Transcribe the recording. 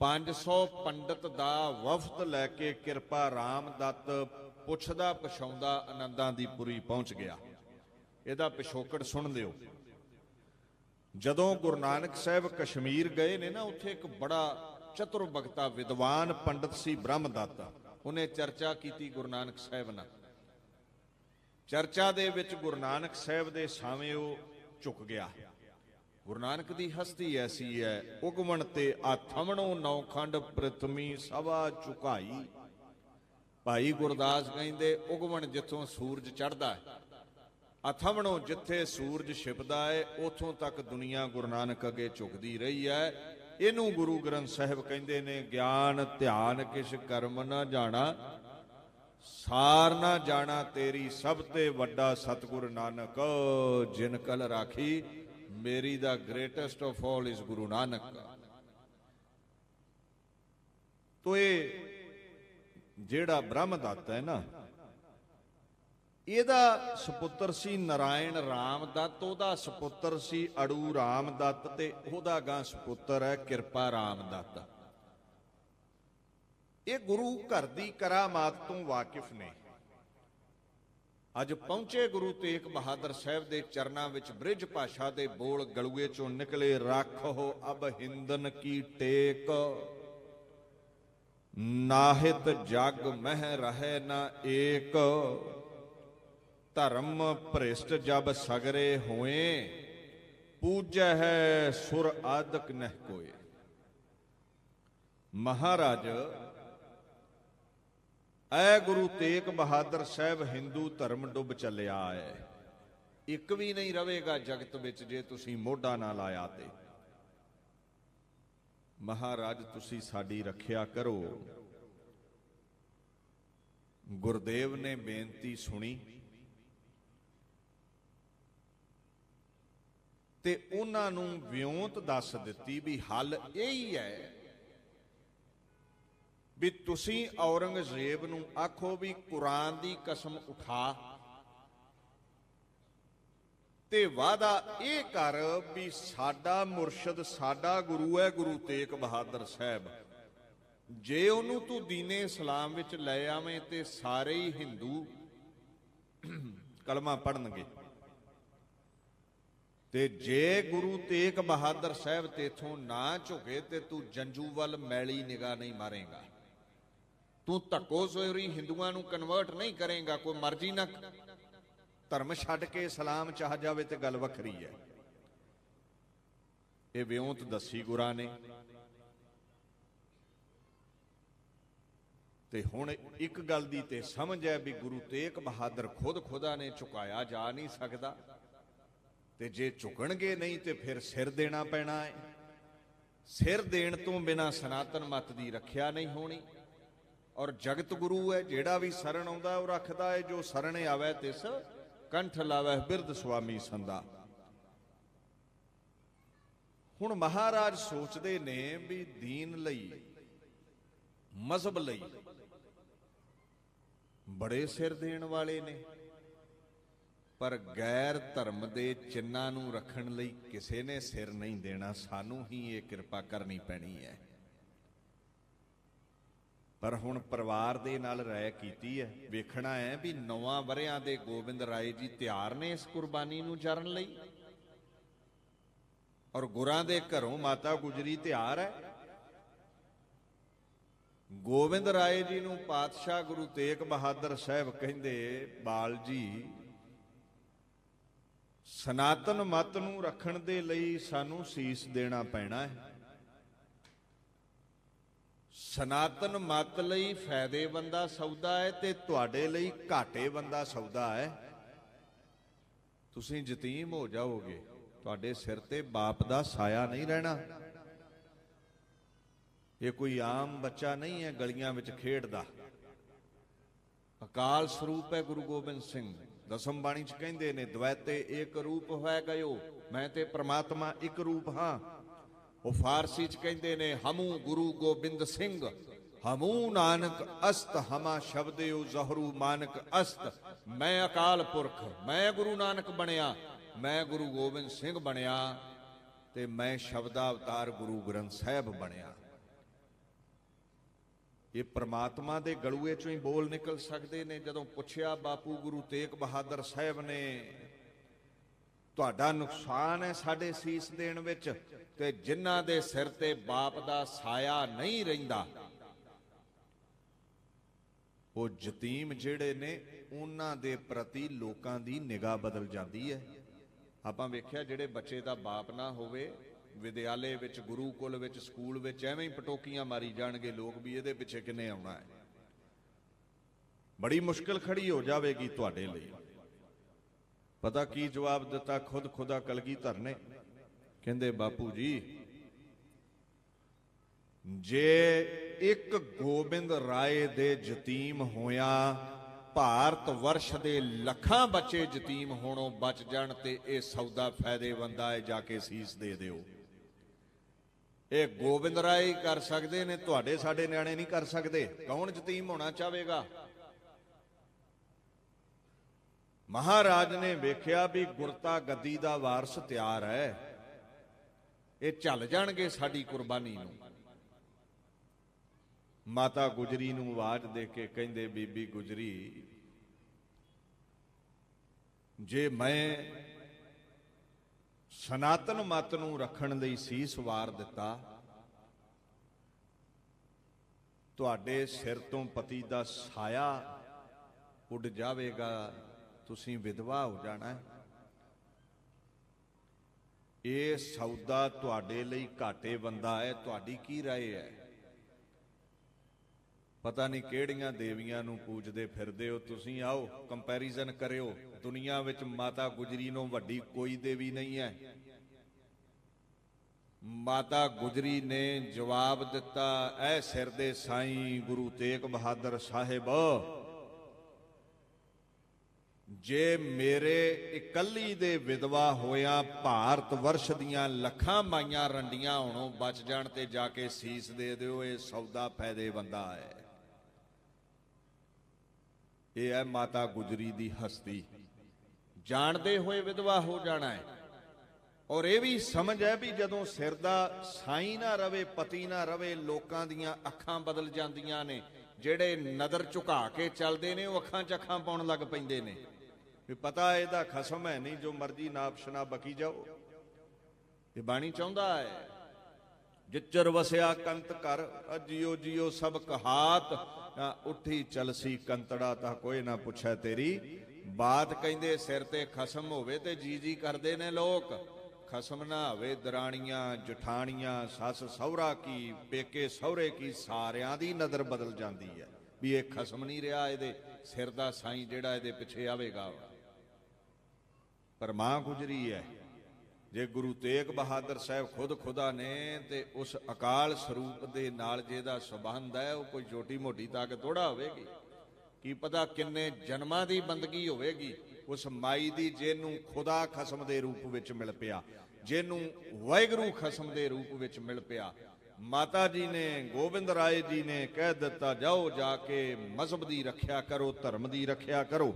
500 ਪੰਡਤ ਦਾ ਵਫਦ ਲੈ ਕੇ ਕਿਰਪਾ ਰਾਮਦੱਤ ਪੁੱਛਦਾ ਪਛਾਉਂਦਾ ਆਨੰਦਾਂ ਦੀ ਪੁਰੀ ਪਹੁੰਚ ਗਿਆ। ਇਹਦਾ ਪਿਛੋਕੜ ਸੁਣ ਲਿਓ। ਜਦੋਂ ਗੁਰੂ ਨਾਨਕ ਸਾਹਿਬ ਕਸ਼ਮੀਰ ਗਏ ਨੇ ਨਾ, ਉੱਥੇ ਇੱਕ ਬੜਾ ਚਤੁਰ ਬਖਤਾ ਵਿਦਵਾਨ ਪੰਡਤ ਸੀ ਬ੍ਰਹਮਦੱਤ। ਉਹਨੇ ਚਰਚਾ ਕੀਤੀ ਗੁਰੂ ਨਾਨਕ ਸਾਹਿਬ ਨਾਲ। ਚਰਚਾ ਦੇ ਵਿੱਚ ਗੁਰੂ ਨਾਨਕ ਸਾਹਿਬ ਦੇ ਸਾਹਮਣੇ ਉਹ ਝੁਕ ਗਿਆ। ਗੁਰੂ ਨਾਨਕ ਦੀ ਹਸਤੀ ਐਸੀ ਹੈ, ਉਗਮਣ ਤੇ ਆਥਮਣੋ ਨੌਖੰਡ ਪ੍ਰਥਮੀ ਸਵਾ ਚੁਕਾਈ ਭਾਈ ਗੁਰਦਾਸ ਕਹਿੰਦੇ, ਉਗਮਣ ਜਿੱਥੋਂ ਸੂਰਜ ਚੜ੍ਹਦਾ ਹੈ ਅਥਮਣੋ ਜਿੱਥੇ ਸੂਰਜ ਛਿਪਦਾ ਹੈ, ਉਥੋਂ ਤੱਕ ਦੁਨੀਆ ਗੁਰੂ ਨਾਨਕ ਅੱਗੇ ਝੁਕਦੀ ਰਹੀ ਹੈ। ਇਹਨੂੰ ਗੁਰੂ ਗ੍ਰੰਥ ਸਾਹਿਬ ਕਹਿੰਦੇ ਨੇ, ਗਿਆਨ, ਧਿਆਨ ਕਿਛ ਕਰਮ ਨਾ ਜਾਣਾ, ਸਾਰ ਨਾ ਜਾਣਾ ਤੇਰੀ ਸਭ ਤੇ ਵੱਡਾ ਸਤਿਗੁਰ ਨਾਨਕ, ਜਿਨ ਕਲ ਰਾਖੀ ਮੇਰੀ ਦਾ greatest of all is Guru Nanak. ਤੋ ਇਹ ਜਿਹੜਾ ਬ੍ਰਹਮ ਦੱਤ ਹੈ ਨਾ, ਇਹਦਾ ਸੁਪੁੱਤਰ ਸੀ ਨਰਾਇਣ ਰਾਮਦੱਤ, ਉਹਦਾ ਸੁਪੁੱਤਰ ਸੀ ਅੜੂ ਰਾਮ ਰਾਮਦੱਤ ਤੇ ਉਹਦਾ ਗਾਂ ਸੁਪੁੱਤਰ ਹੈ ਕਿਰਪਾ ਰਾਮ ਰਾਮਦੱਤ। ਇਹ ਗੁਰੂ ਘਰ ਦੀ ਕਰਾਮਾਤ ਤੋਂ ਵਾਕਿਫ ਨੇ। ਅੱਜ ਪਹੁੰਚੇ ਗੁਰੂ ਤੇਗ ਬਹਾਦਰ ਸਾਹਿਬ ਦੇ ਚਰਨਾਂ ਵਿੱਚ ਬ੍ਰਿਜ ਭਾਸ਼ਾ ਦੇ ਬੋਲ ਗਲੂਏ ਚੋਂ ਨਿਕਲੇ, ਰੱਖੋ ਅਬ ਹਿੰਦਨ ਕੀ ਟੇਕ। ਨਾਹਿਤ ਜਗ ਮਹਿ ਰਹੇ ਨਾ ਏਕ। ਧਰਮ ਭ੍ਰਿਸ਼ਟ ਜਬ ਸਗਰੇ ਹੋਏ, ਪੂਜੈ ਹੈ ਸੁਰ ਆਦਿਕ ਨਹਿ ਕੋਏ। ਮਹਾਰਾਜ ਐ ਗੁਰੂ ਤੇਗ ਬਹਾਦਰ ਸਾਹਿਬ ਹਿੰਦੂ ਧਰਮ ਡੁੱਬ ਚੱਲਿਆ ਹੈ ਇੱਕ ਵੀ ਨਹੀਂ ਰਹੇਗਾ ਜਗਤ ਵਿੱਚ ਜੇ ਤੁਸੀਂ ਮੋਢਾ ਨਾ ਲਾਇਆ ਤੇ। ਮਹਾਰਾਜ, ਤੁਸੀਂ ਸਾਡੀ ਰੱਖਿਆ ਕਰੋ। ਗੁਰਦੇਵ ਨੇ ਬੇਨਤੀ ਸੁਣੀ। ਤੇ ਉਹਨਾਂ ਨੂੰ ਵਿਉਂਤ ਦੱਸ ਦਿੱਤੀ ਵੀ ਹੱਲ ਇਹ ਹੀ ਹੈ। ਵੀ ਤੁਸੀਂ ਔਰੰਗਜ਼ੇਬ ਨੂੰ ਆਖੋ ਵੀ ਕੁਰਾਨ ਦੀ ਕਸਮ ਉਠਾ। ਤੇ ਵਾਦਾ ਇਹ ਕਰ ਵੀ ਸਾਡਾ ਮੁਰਸ਼ਿਦ, ਸਾਡਾ ਗੁਰੂ ਹੈ, ਗੁਰੂ ਤੇਗ ਬਹਾਦਰ ਸਾਹਿਬ। ਜੇ ਉਹਨੂੰ ਤੂੰ ਦੀਨੇ ਇਸਲਾਮ ਵਿੱਚ ਲੈ ਆਵੇਂ ਤੇ ਸਾਰੇ ਹੀ ਹਿੰਦੂ ਕਲਮਾ ਪੜਨਗੇ ਤੇ ਜੇ ਗੁਰੂ ਤੇਗ ਬਹਾਦਰ ਸਾਹਿਬ ਤੇਥੋਂ ਨਾ ਝੁਕੇ ਤੇ ਤੂੰ ਜੰਜੂ ਵੱਲ ਮੈਲੀ ਨਿਗਾਹ ਨਹੀਂ ਮਾਰੇਗਾ। ਤੂੰ ਧੱਕੋ ਸੋਰੀ ਹਿੰਦੂਆਂ ਨੂੰ ਕਨਵਰਟ ਨਹੀਂ ਕਰੇਗਾ, ਕੋਈ ਮਰਜ਼ੀ ਨਾ ਧਰਮ ਛੱਡ ਕੇ ਇਸਲਾਮ ਚਾਹ ਜਾਵੇ ਤੇ ਗੱਲ ਵੱਖਰੀ ਹੈ। ਇਹ ਵਿਉਂਤ ਦੱਸੀ ਗੁਰਾਂ ਨੇ। ਤੇ ਹੁਣ ਇੱਕ ਗੱਲ ਦੀ ਤੇ ਸਮਝ ਹੈ ਵੀ ਗੁਰੂ ਤੇਗ ਬਹਾਦਰ ਖੁਦ ਖੁਦਾ ਨੇ ਝੁਕਾਇਆ ਜਾ ਨਹੀਂ ਸਕਦਾ। ਤੇ ਜੇ ਝੁਕਣਗੇ ਨਹੀਂ ਤੇ ਫਿਰ ਸਿਰ ਦੇਣਾ ਪੈਣਾ ਹੈ। ਸਿਰ ਦੇਣ ਤੋਂ ਬਿਨਾ ਸਨਾਤਨ ਮਤ ਦੀ ਰੱਖਿਆ ਨਹੀਂ ਹੋਣੀ। ਔਰ ਜਗਤ ਗੁਰੂ ਹੈ, ਜਿਹੜਾ ਵੀ ਸ਼ਰਨ ਆਉਂਦਾ, ਉਹ ਰੱਖਦਾ ਹੈ ਜੋ ਸਰਣੇ ਆਵੇ ਤਿਸ, ਕੰਠ ਲਾਵੇ ਬਿਰਧ ਸੁਆਮੀ ਸੰਦਾ ਹੁਣ ਮਹਾਰਾਜ ਸੋਚਦੇ ਨੇ ਵੀ ਦੀਨ ਲਈ, ਮਜ਼ਹਬ ਲਈ, ਬੜੇ ਸਿਰ ਦੇਣ ਵਾਲੇ ਨੇ। ਪਰ ਗੈਰ ਧਰਮ ਦੇ ਚਿੰਨਾਂ ਨੂੰ ਰੱਖਣ ਲਈ ਕਿਸੇ ਨੇ ਸਿਰ ਨਹੀਂ ਦੇਣਾ, ਸਾਨੂੰ ਹੀ ਇਹ ਕਿਰਪਾ ਕਰਨੀ ਪੈਣੀ ਹੈ। ਪਰ ਹੁਣ ਪਰਿਵਾਰ ਦੇ ਨਾਲ ਰਾਇ ਕੀਤੀ ਹੈ। ਵੇਖਣਾ ਹੈ ਵੀ ਨੌਵਾਂ ਵਰਿਆਂ ਦੇ ਗੋਬਿੰਦ ਰਾਏ ਜੀ ਤਿਆਰ ਨੇ ਇਸ ਕੁਰਬਾਨੀ ਨੂੰ ਜਰਨ ਲਈ। ਔਰ ਗੁਰਾਂ ਦੇ ਘਰੋਂ ਮਾਤਾ ਗੁਜਰੀ ਤਿਆਰ ਹੈ। ਗੋਬਿੰਦ ਰਾਏ ਜੀ ਨੂੰ ਪਾਤਸ਼ਾਹ ਗੁਰੂ ਤੇਗ ਬਹਾਦਰ ਸਾਹਿਬ ਕਹਿੰਦੇ, ਬਾਲ ਜੀ, ਸਨਾਤਨ ਮਤ ਨੂੰ ਰੱਖਣ ਦੇ ਲਈ ਸਾਨੂੰ ਸੀਸ ਦੇਣਾ ਪੈਣਾ ਹੈ। ਸਨਾਤਨ ਮਤ ਲਈ ਫਾਇਦੇ ਬੰਦਾ ਸੌਦਾ ਹੈ ਤੇ ਤੁਹਾਡੇ ਲਈ ਘਾਟੇ ਬੰਦਾ ਸੌਦਾ ਹੈ। ਤੁਸੀਂ ਯਤੀਮ ਹੋ ਜਾਓਗੇ। ਤੁਹਾਡੇ ਸਿਰ ਤੇ ਬਾਪ ਦਾ ਸਾਇਆ ਨਹੀਂ ਰਹਿਣਾ। ਇਹ ਕੋਈ ਆਮ ਬੱਚਾ ਨਹੀਂ ਹੈ ਗਲੀਆਂ ਵਿੱਚ ਖੇਡਦਾ। ਅਕਾਲ ਸਰੂਪ ਹੈ ਗੁਰੂ ਗੋਬਿੰਦ ਸਿੰਘ। ਦਸਮ ਬਾਣੀ ਚ ਕਹਿੰਦੇ ਨੇ, ਦਵੈਤੇ ਇੱਕ ਰੂਪ ਹੋਇ ਗਇਓ, ਮੈਂ ਤੇ ਪ੍ਰਮਾਤਮਾ ਇੱਕ ਰੂਪ ਹਾਂ। ਉਹ ਫਾਰਸੀ ਚ ਕਹਿੰਦੇ ਨੇ, ਹਮੂ ਗੁਰੂ ਗੋਬਿੰਦ ਸਿੰਘ, ਹਮੂ ਨਾਨਕ ਅਸਤ, ਹਮਾ ਸ਼ਬਦਿਓ ਜ਼ਹਰੂ ਮਾਨਕ ਅਸਤ। ਮੈਂ ਅਕਾਲ ਪੁਰਖ, ਮੈਂ ਗੁਰੂ ਨਾਨਕ ਬਣਿਆ, ਮੈਂ ਗੁਰੂ ਗੋਬਿੰਦ ਸਿੰਘ ਬਣਿਆ ਤੇ ਮੈਂ ਸ਼ਬਦਾ ਅਵਤਾਰ ਗੁਰੂ ਗ੍ਰੰਥ ਸਾਹਿਬ ਬਣਿਆ। ਇਹ ਪ੍ਰਮਾਤਮਾ ਦੇ ਗਲੂਏ ਚੋਂ ਹੀ ਬੋਲ ਨਿਕਲ ਸਕਦੇ ਨੇ, ਜਦੋਂ ਪੁੱਛਿਆ ਬਾਪੂ ਗੁਰੂ ਤੇਗ ਬਹਾਦਰ ਸਾਹਿਬ ਨੇ ਤੁਹਾਡਾ ਨੁਕਸਾਨ ਹੈ ਸਾਡੇ ਸੀਸ ਦੇਣ ਵਿੱਚ ਤੇ ਜਿਨ੍ਹਾਂ ਦੇ ਸਿਰ ਤੇ ਬਾਪ ਦਾ ਸਾਇਆ ਨਹੀਂ ਰਹਿੰਦਾ, ਉਹ ਯਤੀਮ ਜਿਹੜੇ ਨੇ, ਉਹਨਾਂ ਦੇ ਪ੍ਰਤੀ ਲੋਕਾਂ ਦੀ ਨਿਗਾਹ ਬਦਲ ਜਾਂਦੀ ਹੈ। ਆਪਾਂ ਵੇਖਿਆ ਜਿਹੜੇ ਬੱਚੇ ਦਾ ਬਾਪ ਨਾ ਹੋਵੇ, ਵਿਦਿਆਲੇ ਵਿੱਚ, ਗੁਰੂਕੁਲ ਵਿੱਚ, ਸਕੂਲ ਵਿੱਚ ਐਵੇਂ ਹੀ ਪਟੋਕੀਆਂ ਮਾਰੀ ਜਾਣਗੇ ਲੋਕ ਵੀ ਇਹਦੇ ਪਿੱਛੇ ਕਿੰਨੇ ਆਉਣਾ ਹੈ। ਬੜੀ ਮੁਸ਼ਕਲ ਖੜੀ ਹੋ ਜਾਵੇਗੀ ਤੁਹਾਡੇ ਲਈ। ਪਤਾ ਕੀ ਜਵਾਬ ਦਿੱਤਾ? ਖੁਦ ਖੁਦਾ ਕਲਗੀਧਰ ਨੇ ਕਹਿੰਦੇ, ਬਾਪੂ ਜੀ, ਜੇ ਇੱਕ ਗੋਬਿੰਦ ਰਾਏ ਦੇ ਯਤੀਮ ਹੋਇਆ, ਭਾਰਤ ਵਰਸ਼ ਦੇ ਲੱਖਾਂ ਬੱਚੇ ਯਤੀਮ ਹੋਣੋਂ ਬਚ ਜਾਣ ਤੇ ਇਹ ਸੌਦਾ ਫਾਇਦੇਮੰਦ ਹੈ ਜਾ ਕੇ ਸੀਸ ਦੇ ਦਿਓ। ਇਹ ਗੋਬਿੰਦ ਰਾਏ ਕਰ ਸਕਦੇ ਨੇ, ਤੁਹਾਡੇ ਸਾਡੇ ਨਿਆਣੇ ਨਹੀਂ ਕਰ ਸਕਦੇ। ਕੌਣ ਯਤੀਮ ਹੋਣਾ ਚਾਹੇਗਾ ਮਹਾਰਾਜ ਨੇ ਵੇਖਿਆ ਵੀ ਗੁਰਤਾ ਗੱਦੀ ਦਾ ਵਾਰਸ ਤਿਆਰ ਹੈ। ਇਹ ਚੱਲ ਜਾਣਗੇ ਸਾਡੀ ਕੁਰਬਾਨੀ ਨੂੰ। ਮਾਤਾ ਗੁਜਰੀ ਨੂੰ ਆਵਾਜ਼ ਦੇ ਕੇ ਕਹਿੰਦੇ, ਬੀਬੀ ਗੁਜਰੀ, ਜੇ ਮੈਂ ਸਨਾਤਨ ਮਤ ਨੂੰ ਰੱਖਣ ਲਈ ਸੀਸ ਵਾਰ ਦਿੱਤਾ, ਤੁਹਾਡੇ ਸਿਰ ਤੋਂ ਪਤੀ ਦਾ ਸਾਇਆ ਉੱਡ ਜਾਵੇਗਾ। ਤੁਸੀਂ ਵਿਧਵਾ ਹੋ ਜਾਣਾ ਇਹ ਸੌਦਾ ਤੁਹਾਡੇ ਲਈ ਘਾਟੇ ਬੰਦਾ ਹੈ, ਤੁਹਾਡੀ ਕੀ ਰਾਏ ਹੈ? ਪਤਾ ਨਹੀਂ ਕਿਹੜੀਆਂ ਦੇਵੀਆਂ ਨੂੰ ਪੂਜਦੇ ਫਿਰਦੇ ਹੋ, ਤੁਸੀਂ ਆਓ ਕੰਪੈਰੀਜ਼ਨ ਕਰਿਓ। ਦੁਨੀਆ ਵਿੱਚ ਮਾਤਾ ਗੁਜਰੀ ਨੂੰ ਵੱਡੀ ਕੋਈ ਦੇਵੀ ਨਹੀਂ ਹੈ। ਮਾਤਾ ਗੁਜਰੀ ਨੇ ਜਵਾਬ ਦਿੱਤਾ, ਐ ਸਿਰ ਦੇ ਸਾਈਂ ਗੁਰੂ ਤੇਗ ਬਹਾਦਰ ਸਾਹਿਬ ਜੇ ਮੇਰੇ ਇਕੱਲੀ ਦੇ ਵਿਧਵਾ ਹੋਇਆ ਭਾਰਤ ਵਰਸ਼ ਦੀਆਂ ਲੱਖਾਂ ਮਾਈਆਂ ਰੰਡੀਆਂ ਹੋਣੋਂ ਬਚ ਜਾਣ ਤੇ ਜਾ ਕੇ ਸੀਸ ਦੇ ਦਿਓ, ਇਹ ਸੌਦਾ ਫਾਇਦੇਮੰਦਾ ਹੈ। ਇਹ ਹੈ ਮਾਤਾ ਗੁਜਰੀ ਦੀ ਹਸਤੀ। ਜਾਣਦੇ ਹੋਏ ਵਿਧਵਾ ਹੋ ਜਾਣਾ ਹੈ। ਔਰ ਇਹ ਵੀ ਸਮਝ ਹੈ ਵੀ ਜਦੋਂ ਸਿਰ ਦਾ ਸਾਈ ਨਾ ਰਵੇ, ਪਤੀ ਨਾ ਰਵੇ, ਲੋਕਾਂ ਦੀਆਂ ਅੱਖਾਂ ਬਦਲ ਜਾਂਦੀਆਂ ਨੇ, ਜਿਹੜੇ ਨਦਰ ਝੁਕਾ ਕੇ ਚੱਲਦੇ ਨੇ, ਉਹ ਅੱਖਾਂ 'ਚ ਅੱਖਾਂ ਪਾਉਣ ਲੱਗ ਪੈਂਦੇ ਨੇ। ਵੀ ਪਤਾ ਇਹਦਾ ਖਸਮ ਹੈ ਨਹੀਂ, ਜੋ ਮਰਜ਼ੀ ਨਾਪ ਸ਼ਨਾ ਬਕੀ ਜਾਓ। ਇਹ ਬਾਣੀ ਚਾਹੁੰਦਾ ਹੈ, ਜਿੱਚਰ ਵਸਿਆ ਕੰਤ ਕਰ ਅਜਿਓ ਜਿਓ ਸਭ ਕਹਾਤ ਉੱਠੀ ਚਲਸੀ ਕੰਤੜਾ, ਤਾਂ ਕੋਈ ਨਾ ਪੁੱਛੈ ਤੇਰੀ। ਬਾਤ ਕਹਿੰਦੇ ਸਿਰ ਤੇ ਖਸਮ ਹੋਵੇ ਤੇ ਜੀ ਜੀ ਕਰਦੇ ਨੇ ਲੋਕ। ਖਸਮ ਨਾ ਹੋਵੇ ਦਰਾਣੀਆਂ, ਜਠਾਣੀਆਂ, ਸੱਸ ਸਹੁਰਾ ਕੀ, ਪੇਕੇ ਸਹੁਰੇ ਕੀ, ਸਾਰਿਆਂ ਦੀ ਨਜ਼ਰ ਬਦਲ ਜਾਂਦੀ ਹੈ। ਵੀ ਇਹ ਖਸਮ ਨਹੀਂ ਰਿਹਾ, ਇਹਦੇ ਸਿਰ ਦਾ ਸਾਈਂ ਜਿਹੜਾ ਇਹਦੇ ਪਿੱਛੇ ਆਵੇਗਾ। ਪਰ ਮਾਂ ਗੁਜਰੀ ਹੈ ਜੇ ਗੁਰੂ ਤੇਗ ਬਹਾਦਰ ਸਾਹਿਬ ਖੁਦ ਖੁਦਾ ਨੇ, ਤੇ ਉਸ ਅਕਾਲ ਸਰੂਪ ਦੇ ਨਾਲ ਜਿਹਦਾ ਸਬੰਧ ਹੈ ਉਹ ਕੋਈ ਛੋਟੀ ਮੋਟੀ ਤਾਕਤ ਥੋੜਾ ਹੋਵੇਗੀ। ਕੀ ਪਤਾ ਕਿੰਨੇ ਜਨਮਾਂ ਦੀ ਬੰਦਗੀ ਹੋਵੇਗੀ, ਉਸ ਮਾਈ ਦੀ ਜਿਹਨੂੰ ਖੁਦਾ ਖਸਮ ਦੇ ਰੂਪ ਵਿੱਚ ਮਿਲ ਪਿਆ, ਜਿਹਨੂੰ ਵਾਹਿਗੁਰੂ ਖਸਮ ਦੇ ਰੂਪ ਵਿੱਚ ਮਿਲ ਪਿਆ। ਮਾਤਾ ਜੀ ਨੇ, ਗੋਬਿੰਦ ਰਾਏ ਜੀ ਨੇ ਕਹਿ ਦਿੱਤਾ, ਜਾਓ ਜਾ ਕੇ ਮਜ਼ਹਬ ਦੀ ਰੱਖਿਆ ਕਰੋ, ਧਰਮ ਦੀ ਰੱਖਿਆ ਕਰੋ।